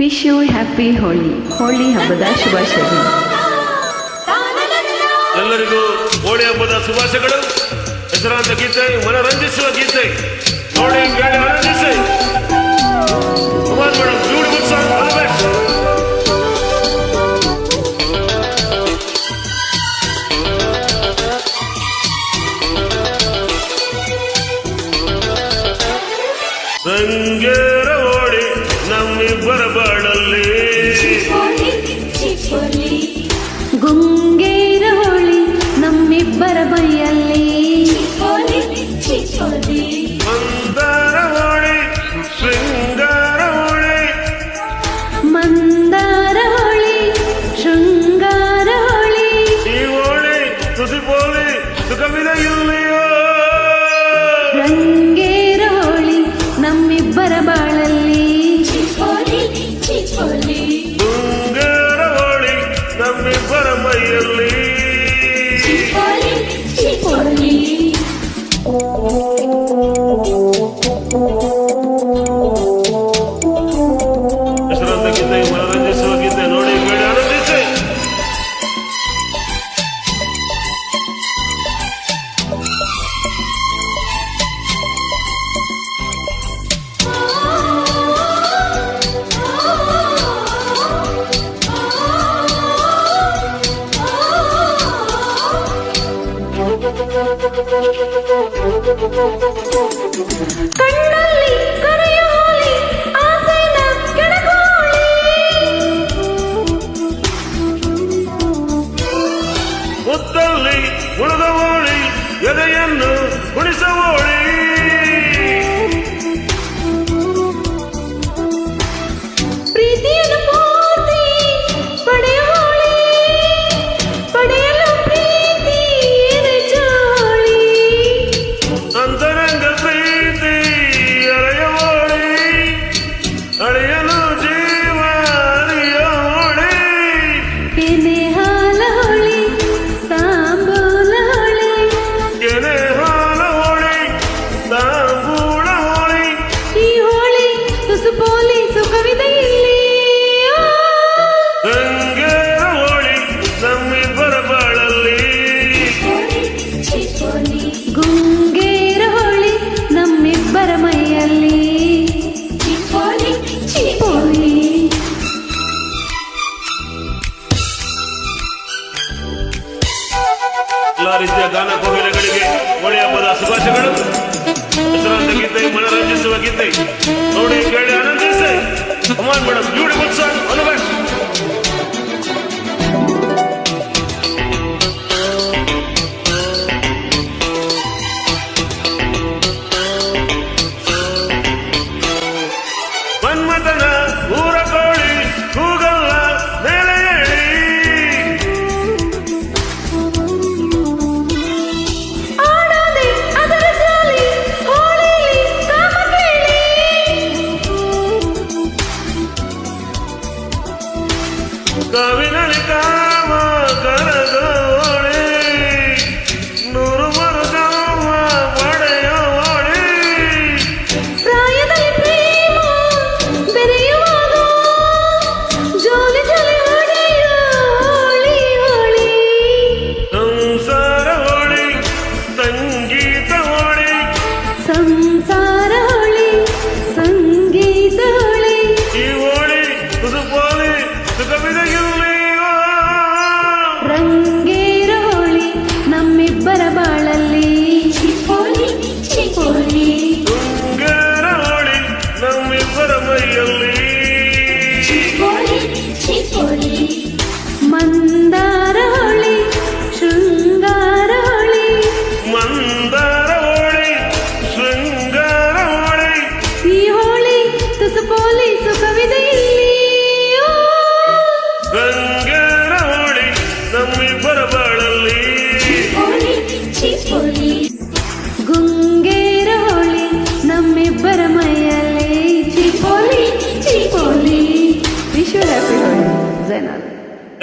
wish you happy Holi Holi ಹಬ್ಬದ ಶುಭಾಶಯಗಳು ಎಲ್ಲರಿಗೂ ಹೋಳಿ ಹಬ್ಬದ ಶುಭಾಶಯಗಳು ಹೆಸರಾಂತ ಗೀತೆ ಮನರಂಜಿಸುವ ಗೀತೆ ನೋಡಿ ಹೇಳಿ ಆನಂದಿಸಿ Kumar madam beautiful song all best ಸಂಗೇ ಂಗೇರೌಳಿ ನಮ್ಮಿಬ್ಬರ ಬಾಳಲ್ಲಿ ಹೋಳಿ ಹೋಳಿ ರೋಳಿ ನಮ್ಮಿಬ್ಬರ ಮೈಯಲ್ಲಿ ಕಣ್ಣಲ್ಲಿ ಕರೆಯ ಹೋಲಿ ಆಸೆನ ಕೆಡಗೋಳಿ ಮುತ್ತಲ್ಲಿ ಉಳಿದವೋಳಿ ಎದೆಯನ್ನು ಉಳಿಸವೋಳಿ ದಾನ ಕೋವಿಲಗಳಿಗೆ ಒಳ್ಳೆಯ ಹಬ್ಬದ ಶುಭಾಶಯಗಳು ಗೀತೆ ಮನರಂಜಿಸುವ ಗೀತೆ ನೋಡಿ ಕೇಳಿ ಆನಂದಿಸಿ come on madam beautiful song Kavin काम कर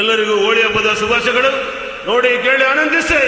ಎಲ್ಲರಿಗೂ ಹೋಳಿ ಹಬ್ಬದ ಶುಭಾಶಯಗಳು ನೋಡಿ ಕೇಳಿ ಆನಂದಿಸಿ